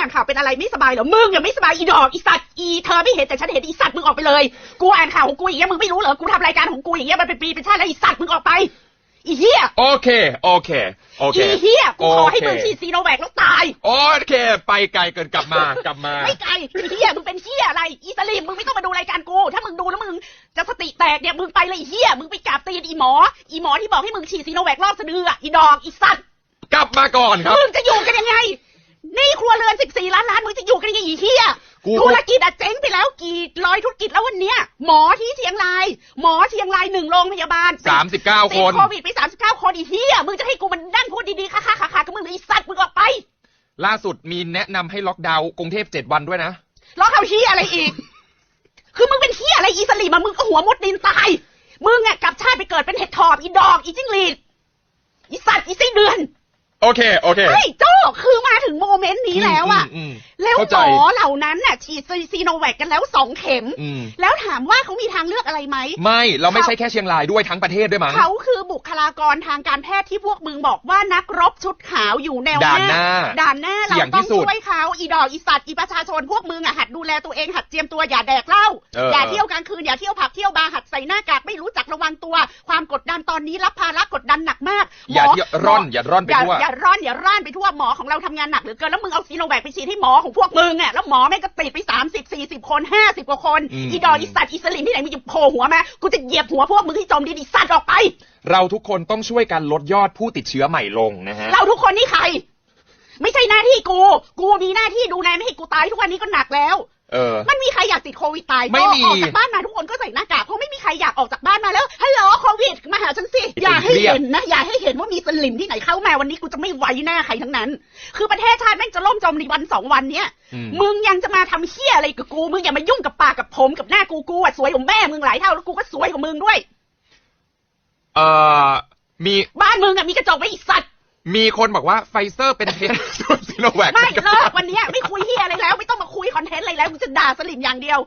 อ่านข่าวเป็นอะไรไม่สบายเหรอ มึงยังไม่สบายอีดอกอีสัตว์อีเธอไม่เห็นแต่ฉันเห็นอีสัตว์มึงออกไปเลย กูอ่านข่าวของกูอย่างเงี้ยมึงไม่รู้เหรอ กูทำรายการของกูอย่างเงี้ยมันเป็นปีเป็นชาติแล้วอีสัตว์มึงออกไป อีเหี้ย โอเค โอเค โอเค อีเหี้ย กูขอให้โอเคมึงฉีดซีโนแวคแล้วตาย โอเค ไปไกลเกินกลับมากลับมา ไม่ไกลอีเหี้ยมึงเป็นเหี้ยอะไร อีสลิมมึงไม่ต้องมาดูรายการกู ถ้ามึงดูแล้วมึงจะสติแตกเนี่ยมึงไปเลยอีเหี้ย มึงไปกราบตีนอีหมอ อีหมอที่บอกให้มึงฉีดซีโนแวครอบสะดืออะอีดอกอีสัตว์กลับมาก่อนครับ มึงจะอยู่กันยังไง นี่ครัวเรือนสิบสี่ล้านล้านมึงจะอยู่กันยังไงอีเหี้ยกู ธุรกิจอะเจ๊งไปแล้วกี่ร้อยธุรกิจแล้ววันเนี้ย หมอที่เชียงราย หมอเชียงรายหนึ่งโรงพยาบาลสามสิบเก้าติคดนโควิดไปสามสิบเก้าคนอีเหี้ยมึงจะให้กูมันนั่งพูดดีๆค่ะค่ะค่ะค่ะกับมึงหรืออีสัตว์มึงออกไปล่าสุดมีแนะนำให้ล็อกดาวน์กรุงเทพเจ็ดวันด้วยนะล้อเขาเหี้ยอะไรอีก คือมึงเป็นเหี้ยอะไรอีสลีมามึงก็หัวมุดดินตาย มึงอะกลับชาติไปเกิดเป็นเห็ดถอบอีดอกอีจิ้งหรีดอีสัตว์อีไส้เดือนโอเค โอเค เฮ้ยโจ้คือมาถึงโม เมนต์นี้แล้วอะมมแล้วเข้าหใจมอเหล่านั้นน่ะฉีดซีโนแวคกันแล้วสองเข็มอืมแล้วถามว่าเขามีทางเลือกอะไรไหม ไม่เราไม่ใช่แค่เชียงรายด้วยทั้งประเทศด้วยมั้งเขาคือบุคลากรทางการแพทย์ที่พวกมึงบอกว่านักรบชุดขาวอยู่แนวด่านหน้าด่านหน้าเราอย่างที่ต้องสุดช่วยเขาอีดอกอีสัตว์อีประชาชนพวกมึงอะหัดดูแลตัวเองหัดเจียมตัวอย่าแดกเหล้าเอออย่าเออเที่ยวกลางคืนอย่าเที่ยวผับเที่ยวบาร์หัดใส่หน้ากากไม่รู้จักระวังตัว ความกดดันตอนนี้รับภาระกดดันหนักมากหม อย่าเที่ยวร่อนอย่าร่อนไปอย่าทั่ว อย่าร่อนอย่าร่านไปทั่วหมอของเราทำงานหนักเหลือเกินแล้วมึงเอาซีโนแวคไปฉีดให้หมอของพวกมึงอะแล้วหมอแม่งก็ติดไปสามสิบสี่สิบคนห้าสิบกว่าคนอืมอีดอกอีสัตว์อีสลิมที่ไหนมึงจะโผล่หัวมากูจะเหยียบหัวพวกมึงที่จมดินอีสัตว์ออกไป เราทุกคนต้องช่วยกันลดยอดผู้ติดเชื้อใหม่ลงนะฮะเราทุกคนนี่ใคร ไม่ใช่หน้าที่กู กูมีหน้าที่ดูแลไม่ให้กูตายทุกวันนี้ก็หนักแล้วเออมันมีใครอยากติดโควิดตายไม่มีออกจากบ้านมาทุกคนก็ใส่หน้ากากเพราะไม่มีใครอยากออกจากบ้านมาแล้วฮัลโหลโควิดมาหา ฉันสิ อย่าให้เห็นนะ อย่าให้เห็นว่ามีสลิมที่ไหนเข้ามาวันนี้กูจะไม่ไว้หน้าใครทั้งนั้น คือประเทศชาติแม่งจะล่มจมในวันสองวันเนี้ยอืมมึงยังจะมาทำเฮี้ยอะไรกับกู มึงอย่ามายุ่งกับปากกับผมกับหน้ากูกูอะสวยกว่าแม่มึงหลายเท่าแล้วกูก็สวยกว่ามึงด้วย เออมีบ้านมึงอะมีกระจกไว้อีกสัตว์มีคนบอกว่าไฟเซอร์เป็นเทสส่วนซีโนแวคไม่เลิกวันเนี้ยไม่คุยเฮียอะไรแล้ว ไม่ต้องมาคุยคอนเทนต์อะไรแล้วกูจะด่าสลิมอย่างเดียว